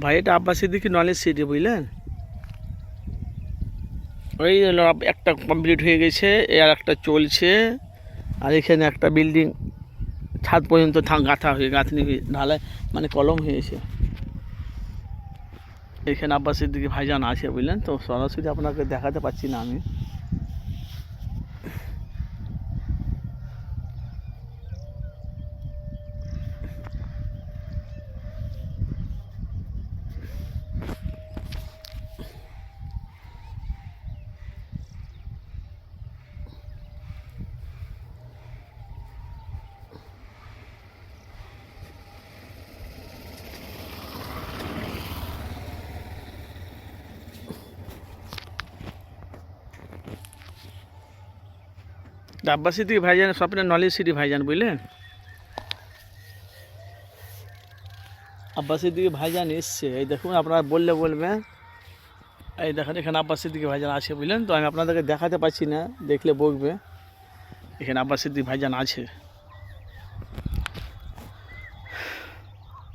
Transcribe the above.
ভাই, এটা আব্বাসের দিকে নলেজ সিটি বুঝলেন? ওই একটা কমপ্লিট হয়ে গেছে আর একটা চলছে, আর এখানে একটা বিল্ডিং ছাদ পর্যন্ত গাঁথা হয়ে গাঁথনি হয়ে ঢালাই মানে কলম হয়েছে। এখানে আব্বাসের দিকে ভাইজান আছে বুঝলেন তো? সরাসরি আপনাকে দেখাতে পাচ্ছি না আমি। আব্বাসের দিকে ভাইজান, স্বপ্নের নলেজ সিটি ভাইজান, বুঝলেন? আব্বাসি দিকে ভাইজান এসছে। এই দেখুন, আপনারা বললে বলবেন এই দেখেন, এখানে আব্বাসি দিকে ভাইজান আছে, বুঝলেন? তো আমি আপনাদেরকে দেখাতে পারছি না, দেখলে বকবে। এখানে আব্বাসি দিকে ভাইজান আছে।